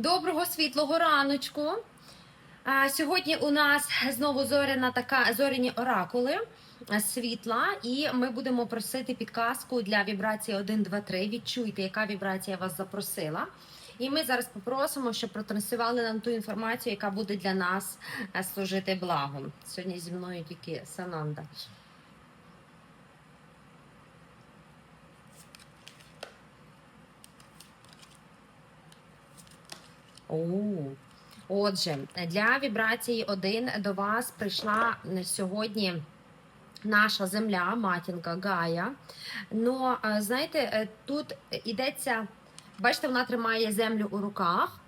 Доброго світлого раночку. Сьогодні у нас знову зоряна така зоряні оракули світла, і ми будемо просити підказку для вібрації 1, 2, 3. Відчуйте, яка вібрація вас запросила. І ми зараз попросимо, щоб протрансували нам ту інформацію, яка буде для нас служити благом. Сьогодні зі мною тільки Сананда. Отже, для вібрації 1 до вас прийшла сьогодні наша земля, матінка Гая. Ну, е, знаєте, е, тут йдеться, бачите, вона тримає землю у руках,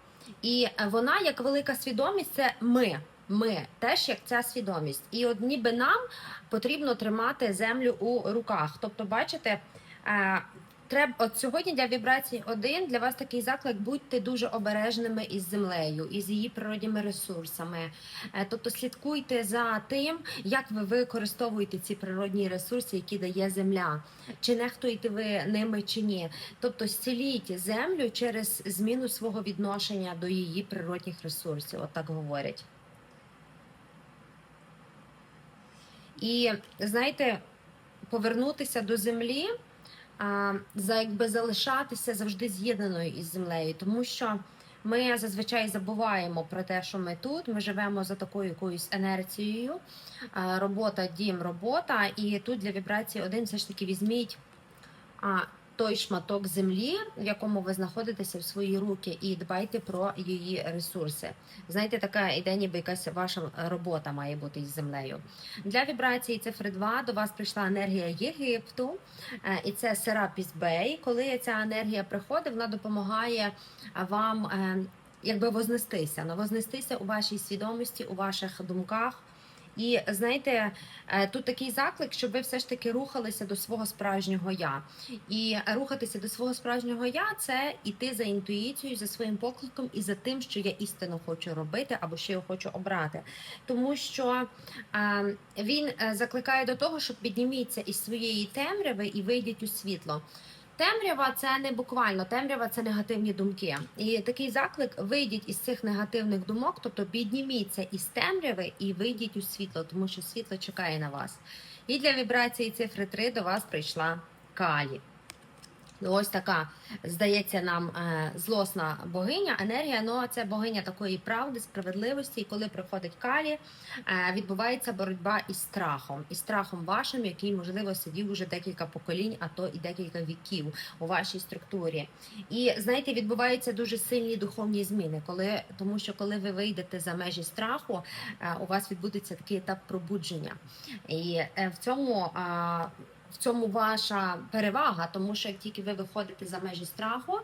і вона, як велика свідомість, це ми. Ми теж як ця свідомість. І от ніби нам потрібно тримати землю у руках. Тобто, бачите, е, Треба от сьогодні для вібрації 1 для вас такий заклик будьте дуже обережними із землею, із її природніми ресурсами. Е, Тобто слідкуйте за тим, як ви використовуєте ці природні ресурси, які дає земля. Чи нехтуєте ви ними чи ні. Тобто зціліть землю через зміну свого відношення до її природних ресурсів. От так говорять. І знаєте, повернутися до землі за якби залишатися завжди з'єднаною із землею, тому що ми зазвичай забуваємо про те, що ми тут. Ми живемо за такою якоюсь енерцією. Робота, дім, робота. І тут для вібрації один все ж таки візьміть той шматок землі, в якому ви знаходитеся в свої руки, і дбайте про її ресурси. Знаєте, така іде, ніби якась ваша робота має бути із землею. Для вібрації цифри 2 до вас прийшла енергія Єгипту, е, і це Серапіс Бей. Коли ця енергія приходить, вона допомагає вам е, якби вознестися, ну, вознестися у вашій свідомості, у ваших думках. І знаєте, е, тут такий заклик, щоб ви все ж таки рухалися до свого справжнього я. І рухатися до свого справжнього я це іти за інтуїцією, за своїм покликом і за тим, що я істинно хочу робити або що я хочу обрати. Тому що е, він е, закликає до того, щоб підніміться із своєї темряви і вийдіть у світло. Темрява це не буквально темрява, це негативні думки. І такий заклик: вийдіть із цих негативних думок, тобто підніміться із темряви і вийдіть у світло, тому що світло чекає на вас. І для вібрації цифри 3 до вас прийшла Калі. Ось така, здається, нам е, злосна богиня, енергія, ну це богиня такої правди, справедливості. І коли приходить калі, е, відбувається боротьба із страхом, із страхом вашим, який, можливо, сидів уже декілька поколінь, а то і декілька віків у вашій структурі. І знаєте, відбуваються дуже сильні духовні зміни, коли тому, що коли ви вийдете за межі страху, е, у вас відбудеться такий етап пробудження. І в цьому. В цьому ваша перевага, тому що як тільки ви виходите за межі страху,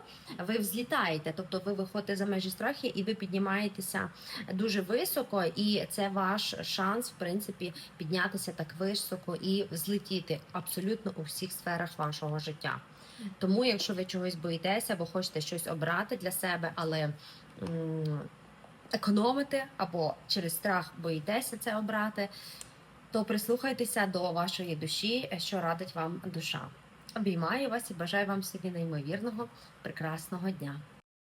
ви взлітаєте, тобто ви виходите за межі страху і ви піднімаєтеся дуже високо, і це ваш шанс, в принципі, піднятися так високо і злетіти абсолютно у всіх сферах вашого життя. Тому, якщо ви чогось боїтеся або хочете щось обрати для себе, але економити або через страх боїтеся це обрати, то прислухайтеся до вашої душі, що радить вам душа. Обіймаю вас і бажаю вам собі неймовірного, прекрасного дня.